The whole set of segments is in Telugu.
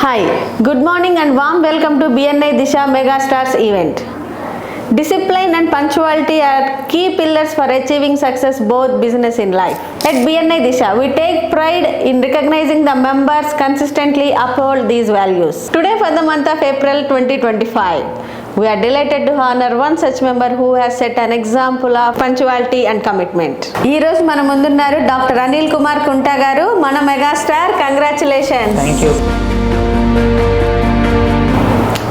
Hi good morning and warm welcome to BNI Disha megastars event discipline and punctuality are key pillars for achieving success both business in life at BNI Disha we take pride in recognizing the members consistently uphold these values today for the month of April twenty twenty five we're delighted to honour one such member who has set an example of punctuality and commitment ఈ రోజు మన ముందున్నారు డాక్టర్ అనిల్ కుమార్ కుంటా గారు మన మెగాస్టార్ కంగ్రాచులేషన్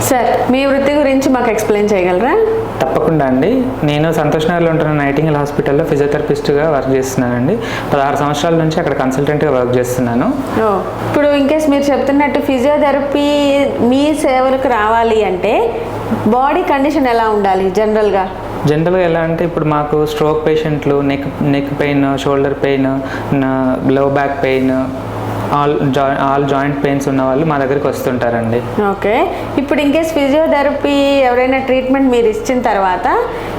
సార్ మీ వృత్తి గురించి మాకు ఎక్స్ప్లెయిన్ చేయగలరా? తప్పకుండా అండి. నేను సంతోష్ నగర్లో ఉంటున్న నైటింగల్ హాస్పిటల్లో ఫిజియోథెరపిస్ట్గా వర్క్ చేస్తున్నానండి. పదహారు సంవత్సరాల నుంచి అక్కడ కన్సల్టెంట్గా వర్క్ చేస్తున్నాను. ఇప్పుడు ఇన్కేస్ మీరు చెప్తున్నట్టు ఫిజియోథెరపీ మీ సేవలకు రావాలి అంటే బాడీ కండిషన్ ఎలా ఉండాలి జనరల్గా? జనరల్గా ఎలా అంటే ఇప్పుడు మాకు స్ట్రోక్ పేషెంట్లు నెక్ నెక్ పెయిన్ షోల్డర్ పెయిన్లో బ్యాక్ పెయిన్ ఆల్ జా ఆల్ జాయింట్ పెయిన్స్ ఉన్న వాళ్ళు మా దగ్గరికి వస్తుంటారండి. ఓకే. ఇప్పుడు ఇంకేస్ ఫిజియోథెరపీ ఎవరైనా ట్రీట్మెంట్ మీరు ఇచ్చిన తర్వాత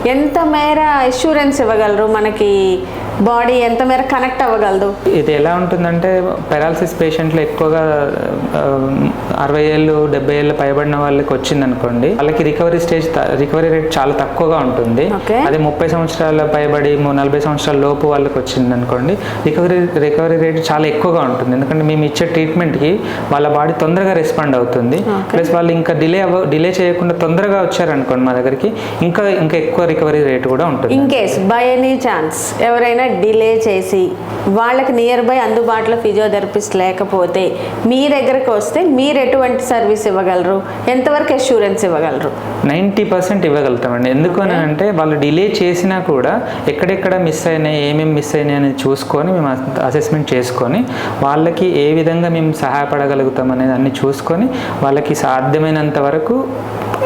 ఎంత మేర ఇన్సూరెన్స్ ఇవ్వగలరు మనకి బాడీ ఎంత మేర కనెక్ట్ అవ్వగలదు? ఇది ఎలా ఉంటుందంటే పెరాలసిస్ పేషెంట్లు ఎక్కువగా అరవై ఏళ్ళు డెబ్బై ఏళ్ళు పైబడిన వాళ్ళకి వచ్చింది అనుకోండి వాళ్ళకి రికవరీ స్టేజ్ రికవరీ రేట్ చాలా తక్కువగా ఉంటుంది. అదే ముప్పై సంవత్సరాల పైబడి నలభై సంవత్సరాల లోపు వాళ్ళకి వచ్చింది అనుకోండి రికవరీ రికవరీ రేట్ చాలా ఎక్కువగా ఉంటుంది. ఎందుకంటే మేము ఇచ్చే ట్రీట్మెంట్కి వాళ్ళ బాడీ తొందరగా రెస్పాండ్ అవుతుంది. ప్లస్ వాళ్ళు ఇంకా డిలే అవ్వ డిలే చేయకుండా తొందరగా వచ్చారనుకోండి మా దగ్గరికి ఇంకా ఇంకా ఎక్కువ రికవరీ రేట్ కూడా ఉంటుంది. In case by any chance ఎవరైనా డిలే చేసి వాళ్ళకి నియర్ బై అందుబాటులో ఫిజియోథెరపిస్ట్ లేకపోతే మీ దగ్గరకు వస్తే మీరు ఎటువంటి సర్వీస్ ఇవ్వగలరు? ఎంతవరకు అష్యూరెన్స్ ఇవ్వగలరు? నైంటీ పర్సెంట్ ఇవ్వగలుగుతామండి. ఎందుకు అని అంటే వాళ్ళు డిలే చేసినా కూడా ఎక్కడెక్కడ మిస్ అయినాయి ఏమేమి మిస్ అయినాయి అనేది చూసుకొని మేము అసెస్మెంట్ చేసుకొని వాళ్ళకి ఏ విధంగా మేము సహాయపడగలుగుతాం అనేది అన్ని చూసుకొని వాళ్ళకి సాధ్యమైనంత వరకు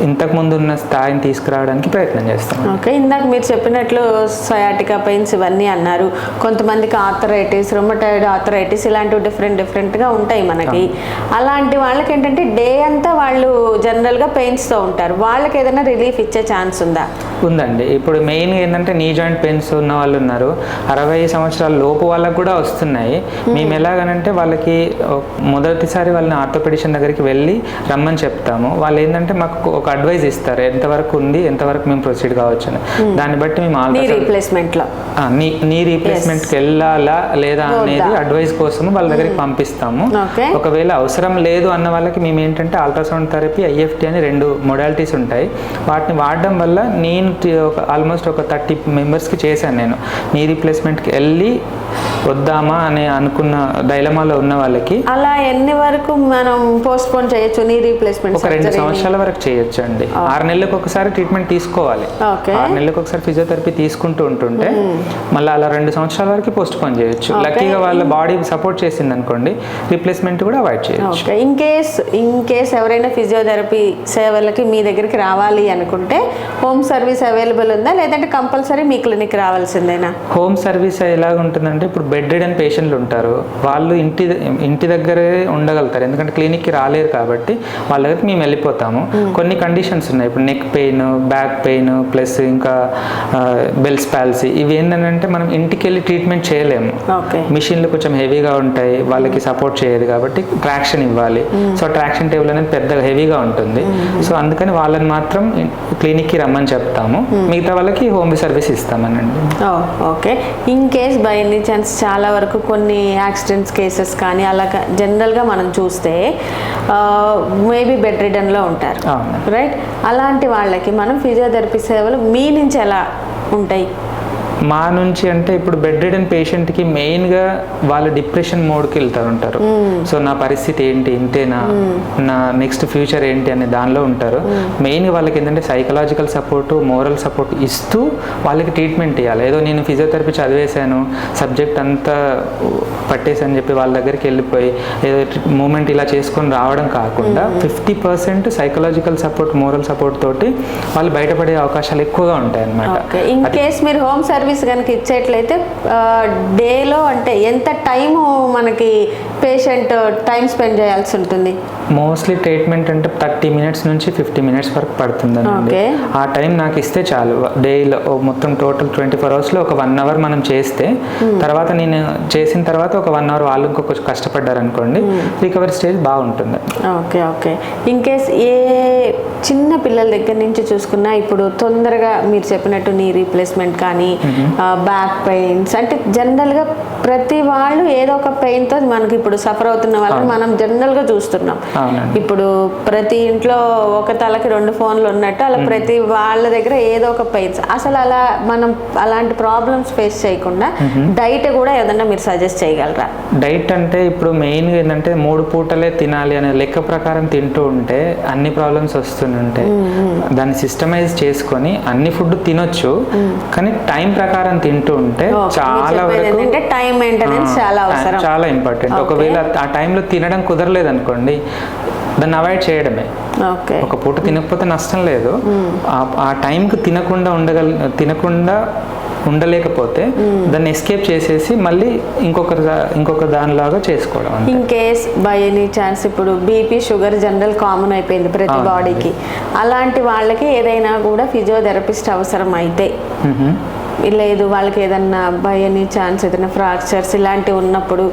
ఇంతకు ముందు ఉన్న స్థాయిని తీసుకురావడానికి ప్రయత్నం చేస్తాం. ఓకే ఇందాక మీరు చెప్పినట్లు సయాటికా పెయిన్స్ ఇవన్నీ అన్నారు. కొంతమందికి ఆథరైటిస్ రొమటైడ్ ఆథరైటిస్ ఇలాంటివి డిఫరెంట్ డిఫరెంట్గా ఉంటాయి మనకి. అలాంటి వాళ్ళకి ఏంటంటే డే అంతా వాళ్ళు జనరల్గా పెయిన్స్తో ఉంటారు. వాళ్ళకి ఏదైనా రిలీఫ్ ఇచ్చే ఛాన్స్ ఉందా? ఉందండి. ఇప్పుడు మెయిన్ ఏంటంటే నీ జాయింట్ పెయిన్స్ ఉన్న వాళ్ళు ఉన్నారు. అరవై సంవత్సరాల లోపు వాళ్ళకు కూడా వస్తున్నాయి. మేము. ఎలాగనంటే వాళ్ళకి మొదటిసారి వాళ్ళని ఆర్థోపెడిషన్ దగ్గరికి వెళ్ళి రమ్మని చెప్తాము. వాళ్ళు ఏంటంటే మాకు ఒక అడ్వైస్ ఇస్తారు. ఎంతవరకు ఉంది ఎంతవరకు మేము ప్రొసీడ్ కావచ్చు అని దాన్ని బట్టి మేము నీ రీప్లేస్మెంట్లో ఆ, నీ నీ రీప్లేస్మెంట్కి వెళ్ళాలా లేదా అనేది? అడ్వైస్ కోసం వాళ్ళ దగ్గరికి పంపిస్తాము. ఒకవేళ అవసరం లేదు అన్న వాళ్ళకి మేము ఏంటంటే అల్ట్రాసౌండ్ థెరపీ ఐఎఫ్టీ అని రెండు మొడాలిటీస్ ఉంటాయి. వాటిని వాడడం వల్ల నేను ఒక ఆల్మోస్ట్ ఒక థర్టీ మెంబర్స్కి చేశాను నేను. నీ రీప్లేస్మెంట్కి వెళ్ళి వద్దామా అని అనుకున్న డైలమాలో ఉన్న వాళ్ళకి అలా ఎన్ని వరకు మనం పోస్ట్ పోన్ చేయొచ్చు? నీ రీప్లేస్మెంట్ ఒక రెండు సంవత్సరాల వరకు చేయొచ్చు. అండి ఆరు నెలలకు ఒకసారి ట్రీట్మెంట్ తీసుకోవాలి. ఆరు నెలలకు ఒకసారి ఫిజియోథెరపీ తీసుకుంటూ ఉంటుంటే మళ్ళీ అలా రెండు సంవత్సరాల వరకు పోస్ట్ పోన్ చేయొచ్చు. లక్కీగా వాళ్ళ బాడీ సపోర్ట్ చేసింది అనుకోండి రీప్లేస్మెంట్ కూడా అవాయిడ్ చేయొచ్చు. ఇన్ కేస్ ఇన్ కేస్ ఎవరైనా ఫిజియోథెరపీ సేవలకి మీ దగ్గరికి రావాలి అనుకుంటే హోమ్ సర్వీస్ అవైలబుల్ ఉందా? లేదంటే కంపల్సరీ మీ క్లినిక్ రావాల్సిందేనా? హోమ్ సర్వీస్ ఎలాగ ఉంటుందంటే ఇప్పుడు బెడ్ అండ్ పేషెంట్లు ఉంటారు. వాళ్ళు ఇంటి ఇంటి దగ్గరే ఉండగలుగుతారు. ఎందుకంటే క్లినిక్కి రాలేరు కాబట్టి వాళ్ళ దగ్గరికి మేము వెళ్ళిపోతాము. కొన్ని కండిషన్స్ ఉన్నాయి. ఇప్పుడు neck pain back pain plus ఇంకా బెల్స్ పాలసీ ఇవి ఏంటంటే మనం ఇంటికి వెళ్ళి ట్రీట్మెంట్ చేయలేము. ఓకే. మిషన్లు కొంచెం హెవీగా ఉంటాయి. వాళ్ళకి సపోర్ట్ చేయదు కాబట్టి ట్రాక్షన్ ఇవ్వాలి. సో ట్రాక్షన్ టేబుల్ అనేది పెద్దగా హెవీగా ఉంటుంది. సో అందుకని వాళ్ళని మాత్రం క్లినిక్కి రమ్మని చెప్తాము. మిగతా వాళ్ళకి home service ఇస్తామనండి. Okay. In case by any chance చాలా వరకు కొన్ని యాక్సిడెంట్స్ కేసెస్ కానీ అలా జనరల్గా మనం చూస్తే మేబీ బెడ్ రిడన్లో ఉంటారు. రైట్ అలాంటి వాళ్ళకి మనం ఫిజియోథెరపీ సేవలు మీ నుంచి ఎలా ఉంటాయి? మా నుంచి అంటే ఇప్పుడు బెడ్ రిడన్ పేషెంట్కి మెయిన్గా వాళ్ళు డిప్రెషన్ మోడ్కి వెళ్తారు ఉంటారు సో నా పరిస్థితి ఏంటి? ఇంతేనా? నా నెక్స్ట్ ఫ్యూచర్ ఏంటి? అనే దానిలో ఉంటారు. మెయిన్గా వాళ్ళకి ఏంటంటే సైకలాజికల్ సపోర్ట్ మోరల్ సపోర్ట్ ఇస్తూ వాళ్ళకి ట్రీట్మెంట్ ఇవ్వాలి ఏదో నేను ఫిజియోథెరపీ చదివేశాను సబ్జెక్ట్ అంతా పట్టేసని చెప్పి వాళ్ళ దగ్గరికి వెళ్ళిపోయి ఏదో మూమెంట్ ఇలా చేసుకొని రావడం కాకుండా fifty percent psychological support moral support తోటి వాళ్ళు బయటపడే అవకాశాలు ఎక్కువగా ఉంటాయి అన్నమాట ఇన్ కేస్ మీరు హోమ్ సర్వీస్ కనుక ఇచ్చేట్లయితే డేలో అంటే ఎంత టైము మనకి పేషెంట్ టైం స్పెండ్ చేయాల్సి ఉంటుంది. మోస్ట్లీ ట్రీట్మెంట్ అంటే థర్టీ మినిట్స్ నుంచి ఫిఫ్టీ మినిట్స్ వరకు పడుతుందండి Okay. ఆ టైం నాకు ఇస్తే చాలు. డేలో మొత్తం టోటల్ ట్వంటీ ఫోర్ అవర్స్లో ఒక వన్ అవర్ మనం చేస్తే తర్వాత నేను చేసిన తర్వాత ఒక వన్ అవర్ వాళ్ళు ఇంకొక కష్టపడ్డారు అనుకోండి రికవరీ స్టేజ్ బాగుంటుంది. ఓకే ఓకే ఇన్ కేస్ ఏ చిన్న పిల్లల దగ్గర నుంచి చూసుకున్నా ఇప్పుడు తొందరగా మీరు చెప్పినట్టు నీ రీప్లేస్మెంట్ కానీ బ్యాక్ పెయిన్స్ అంటే జనరల్గా ప్రతి వాళ్ళు ఏదో ఒక పెయిన్తో మనకి ఇప్పుడు సఫర్ అవుతున్న వాళ్ళని మనం జనరల్గా చూస్తున్నాం. అవునండి. ఇప్పుడు ప్రతి ఇంట్లో ఒక తలకి రెండు ఫోన్లు ఉన్నట్టు అలా ప్రతి వాళ్ళ దగ్గర ఏదో ఒక పెయిన్స్. అసలు అలా మనం అలాంటి ప్రాబ్లమ్స్ ఫేస్ చేయకుండా డైట్ కూడా ఏదన్నా మీరు సజెస్ట్ చేయగలరా? డైట్ అంటే ఇప్పుడు మెయిన్గా ఏంటంటే మూడు పూటలే తినాలి అనే లెక్క ప్రకారం తింటూ ఉంటే అన్ని ప్రాబ్లమ్స్ వస్తుంటాయి దాన్ని సిస్టమైజ్ చేసుకొని అన్ని ఫుడ్ తినొచ్చు. కానీ టైం ప్రకారం తింటూ ఉంటే చాలా వరకు టైం మెయింటెనెన్స్ చాలా అవసరం. చాలా ఇంపార్టెంట్. ఒకవేళ ఆ టైంలో తినడం కుదరలేదు అనుకోండి దాన్ని అవాయిడ్ చేయడమే. ఓకే. ఒక పూట తినకపోతే నష్టం లేదు. ఆ- టైంకి తినకుండా ఉండగల తినకుండా ఉండలేకపోతే దాన్ని ఎస్కేప్ చేసేసి మళ్ళీ ఇంకొక ఇంకొక దానిలాగా చేసుకోవడం. In case by any chance ఇప్పుడు బీపీ షుగర్ జనరల్ కామన్ అయిపోయింది ప్రతి. బాడీకి. అలాంటి వాళ్ళకి ఏదైనా కూడా ఫిజియోథెరపిస్ట్ అవసరం అయితే. లేదు వాళ్ళకి ఏదన్నా బై ఎనీ ఛాన్స్ ఏదైనా ఫ్రాక్చర్స్ ఇలాంటివి ఉన్నప్పుడు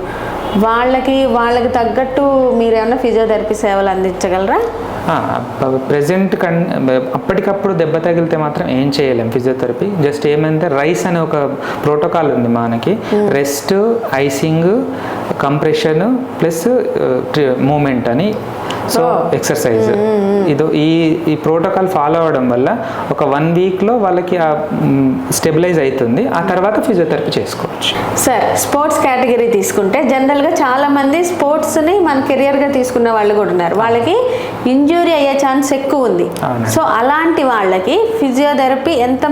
వాళ్ళకి వాళ్ళకి తగ్గట్టు మీరు ఏమైనా ఫిజియోథెరపీ సేవలు అందించగలరా? ప్రెసెంట్ కన్ అప్పటికప్పుడు దెబ్బ తగిలితే మాత్రం ఏం చేయలేం ఫిజియోథెరపీ. జస్ట్ ఏమంటే రైస్ అనే ఒక ప్రోటోకాల్ ఉంది మనకి. Rest icing compression plus movement అని సో. ఎక్సర్సైజ్ ఇది ఈ ఈ ప్రోటోకాల్ ఫాలో అవ్వడం వల్ల ఒక వన్ వీక్లో వాళ్ళకి స్టెబిలైజ్ అవుతుంది ఆ తర్వాత ఫిజియోథెరపీ చేసుకోవచ్చు. సార్ స్పోర్ట్స్ కేటగిరీ తీసుకుంటే జనరల్గా చాలా మంది స్పోర్ట్స్ని మన కెరియర్గా తీసుకున్న వాళ్ళు కూడా ఉన్నారు. వాళ్ళకి ఇంజురీ అయ్యే ఛాన్స్ ఎక్కువ ఉంది. సో అలాంటి వాళ్ళకి ఫిజియోథెరపీ ఎంత